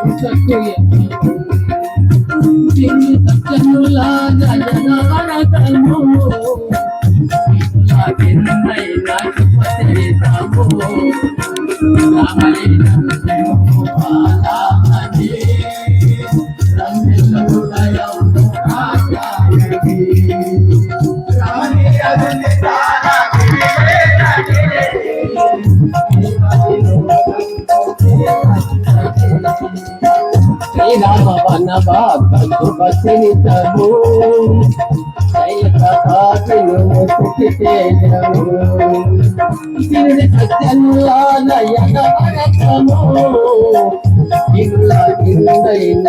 రాజరాజేశ్వర శ్రీరామ వనవ కందు బసినితము శైలకాకిను ముక్తి తేజము ఇందైన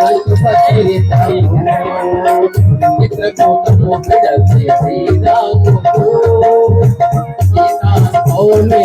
చిత్రకూటము సీతా పౌర్ణి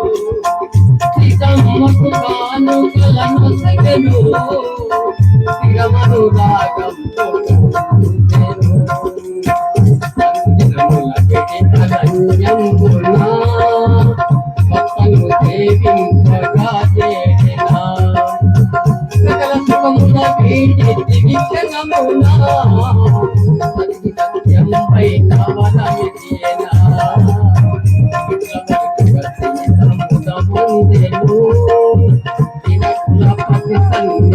కానుకలను సగను స్థిరమను రాగం భక్తను సేవించగా చేరినా సకల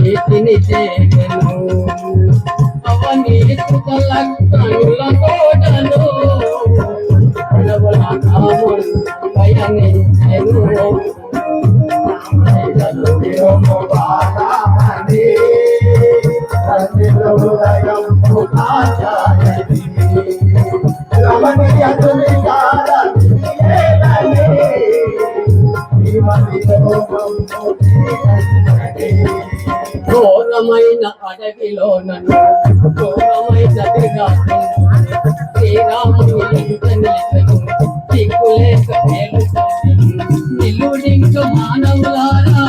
సన్నిధిని చేగను అవని సుతల కనుల కోడలు ప్రబల నామం పయనించెను ఘోరమైన అడవిలో నన్ను ఘోరమైన దిగాను శ్రీరాముని దిక్కులేక నిలుడింక మానవులారా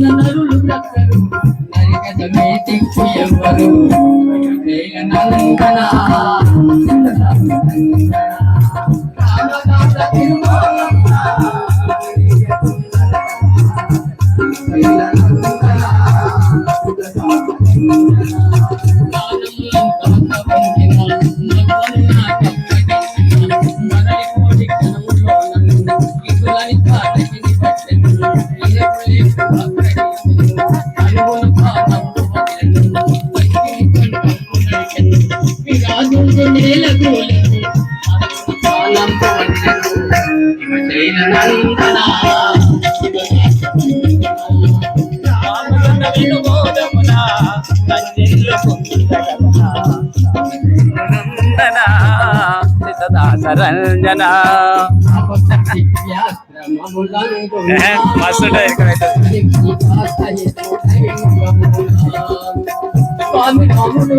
నరులు మీ దిక్కు సరంజన మస్తు స్వామి రాముడు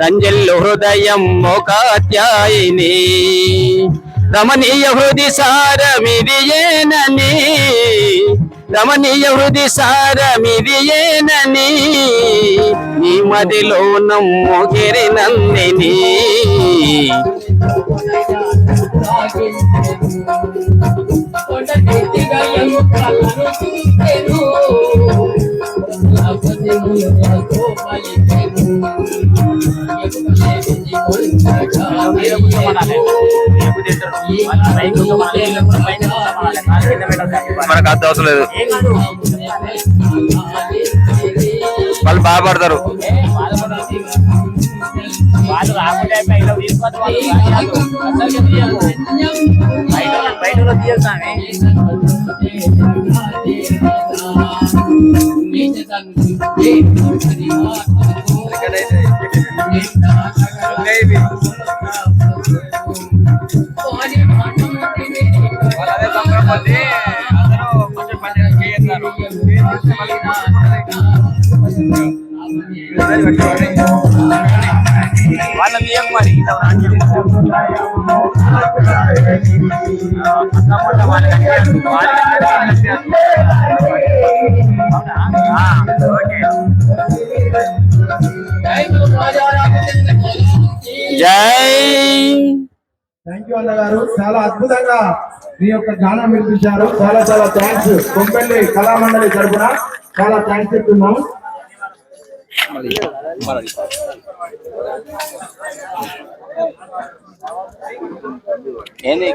రంజల్లు హృదయం మోకాత్యాయిని రమణీయ హృది సారమిదియేనని. రమణీయ హృది సారమిదియేనని. నీ మదిలో నమ్ముగిరి నందిని. మనకు అర్థం అవసరం లేదు. వాళ్ళు బాధపడతారు. వాళ్ళు రాకుండా బయట వాళ్ళు అసలు తీయకు బయట బయట కూడా తీయకు స్వామి వాళ్ళ తీయకు మరి ఇట్లా జై థ్యాంక్ గారు చాలా అద్భుతంగా మీ యొక్క గానం వినిపించారు. చాలా చాలా థ్యాంక్స్ కొంపెల్లి కళామండలి తరఫున చాలా థ్యాంక్స్ చెప్తున్నాం. ఏంది?